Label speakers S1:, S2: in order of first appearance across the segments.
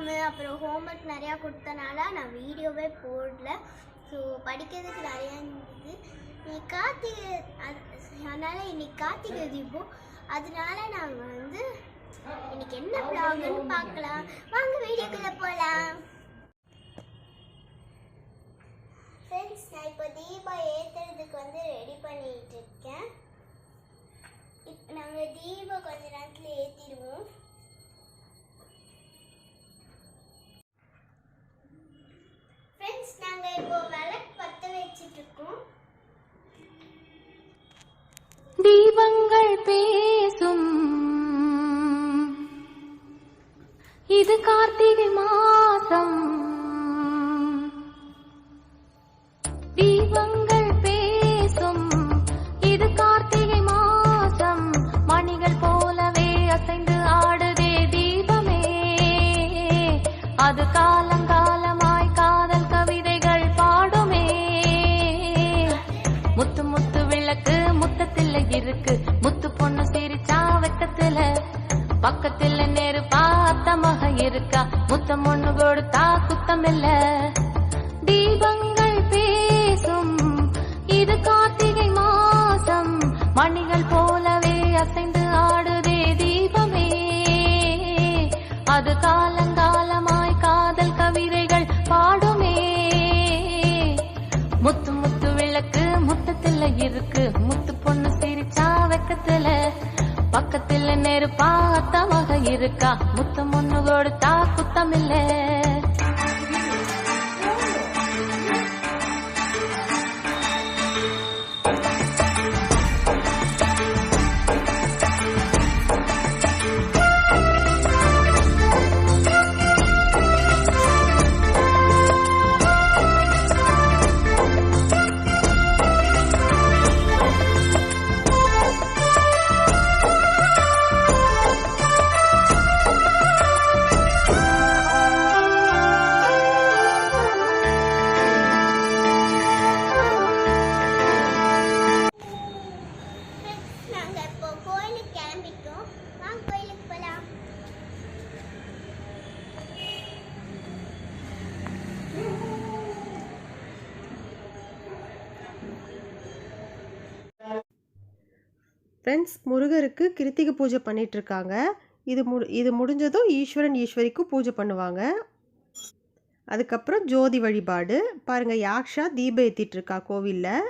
S1: Exam அப்புறம் homework நிறையா கொடுத்தனால நான் வீடியோவே போடல. ஸோ படிக்கிறதுக்கு நிறையா இருந்தது. இன்னைக்கு கார்த்திகை அது அதனால் இன்னைக்கு கார்த்திகை தீபம் அதனால நாங்கள் வந்து இன்னைக்கு என்ன ப்ளாக்னு பார்க்கலாம். வாங்க வீடியோக்குள்ளே போகலாம் ஃப்ரெண்ட்ஸ் நான் இப்போ தீபம் ஏற்றுறதுக்கு வந்து ரெடி பண்ணிட்டு இருக்கேன். இப்போ நாங்கள் தீபம் கொஞ்ச நேரத்தில் ஏற்றிடுவோம் நாங்கள் இப்போ விளக்கு பற்ற வச்சிட்டு இருக்கோம்
S2: தீபங்கள் பேசும். இது கார்த்திகை மாசம் முத்தம் ஒண்ணு கொடுத்தா குத்தம் இல்ல தீபங்கள் பேசும். இது கார்த்திகை மாசம் மணிகள் போலவே அசைந்து ஆடுதே தீபமே. அது காலங்காலமாய் காதல் கவிதைகள் பாடுமே. முத்து நெருப்பா அத்தமாக இருக்கா? முத்தம் ஒண்ணு கொடுத்தா குத்தம் இல்ல
S1: ஃப்ரெண்ட்ஸ்
S3: முருகருக்கு கிருத்திகை பூஜை பண்ணிகிட்ருக்காங்க இது மு இது முடிஞ்சதும் ஈஸ்வரன் ஈஸ்வரிக்கும் பூஜை பண்ணுவாங்க. அதுக்கப்புறம் ஜோதி வழிபாடு. பாருங்கள் யாக்ஷா தீபம் ஏற்றிட்டுருக்கா கோவிலில்.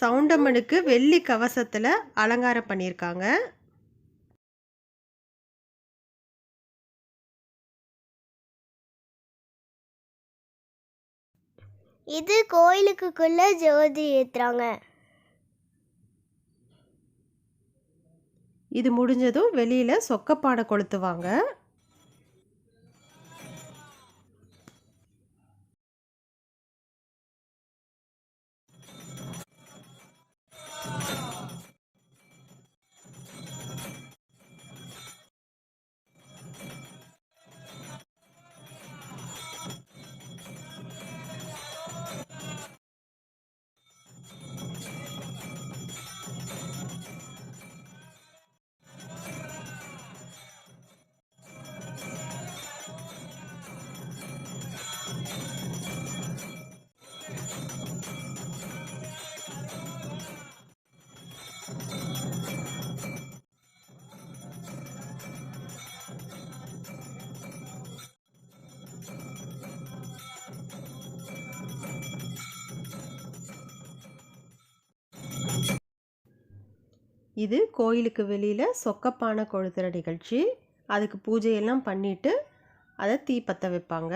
S3: சவுண்டம்மனுக்கு வெள்ளி கவசத்தில் அலங்காரம் பண்ணியிருக்காங்க.
S1: இது கோயிலுக்குள்ள ஜோதி ஏத்துறாங்க.
S3: இது முடிஞ்சதும் வெளியில் சொக்கப்பானை கொளுத்துவாங்க. இது கோயிலுக்கு வெளியில் சொக்கப்பானை கொளுத்துகிற நிகழ்ச்சி. அதுக்கு பூஜையெல்லாம் பண்ணிவிட்டு அதை தீ பற்ற வைப்பாங்க.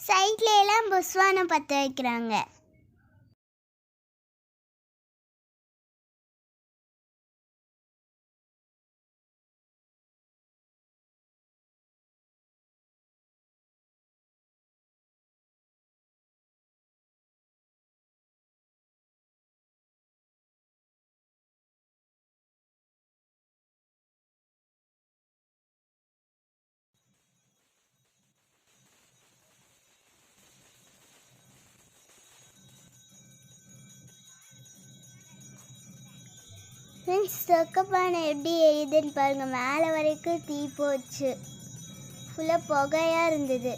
S1: சைட்ல எல்லாம் புஸ்வானம் பற்ற வைக்கிறாங்க. ஃப்ரெண்ட்ஸ் சொக்கப்பானை எப்படி எரியுதுன்னு பாருங்கள் மேலே வரைக்கும் தீ போச்சு. ஃபுல்லாக புகையாக இருந்தது.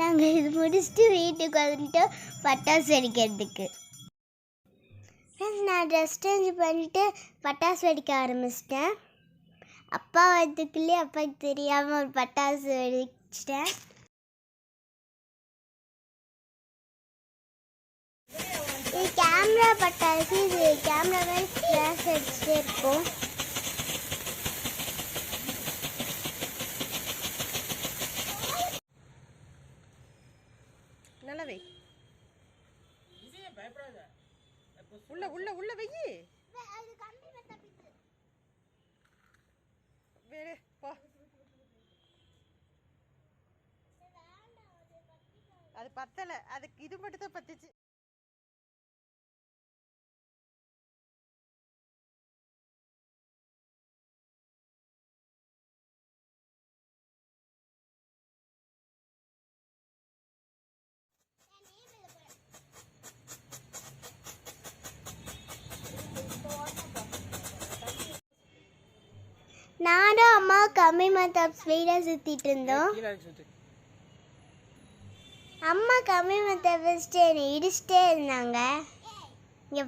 S1: நாங்கள் இது முடிச்சுட்டு வீட்டுக்கு வந்துட்டோம் பட்டாசு வெடிக்கிறதுக்கு. ஃப்ரெண்ட்ஸ் நான் ட்ரெஸ் சேஞ்ச் பண்ணிட்டு பட்டாசு வெடிக்க ஆரம்பிச்சிட்டேன். அப்பா வரதுக்குள்ளே அப்பாவுக்கு தெரியாமல் ஒரு பட்டாசு வெடிச்சிட்டேன். இது கேமரா பட்டாசு இது கேமரா மாதிரி ஃப்ளாஷ் அடிச்சுட்டே இருக்கும்
S3: உள்ள உள்ள உள்ள வெயி. வேறு போ. அது பத்தல அதுக்கு இது மட்டும் தான் பத்துச்சு.
S1: நானும் அம்மா கம்மி மத்தாப் ஸ்பீடாக சுற்றிட்டு இருந்தோம். அம்மா கம்மி மத்தாப் இடிச்சிட்டே இருந்தாங்க. இங்கே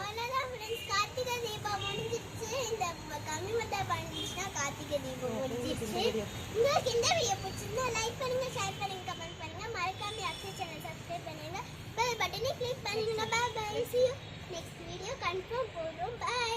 S1: அவ்வளோதான் ஃப்ரெண்ட்ஸ் கார்த்திகை தீபம் முடிஞ்சிருச்சு. இந்த கம்மி பண்ணிச்சுன்னா கார்த்திகை தீபம் முடிஞ்சிருச்சு. உங்களுக்கு இந்த வீடியோ பிடிச்சிருந்தா லைக் பண்ணுங்க ஷேர் பண்ணுங்க கமெண்ட் பண்ணுங்க. மறக்காம அக்ஷய் சேனல் சப்ஸ்கிரைப் பண்ணுங்க பெல் பட்டனை கிளிக் பண்ணுங்க bye bye see you. Next video confirm போடுறோம். பை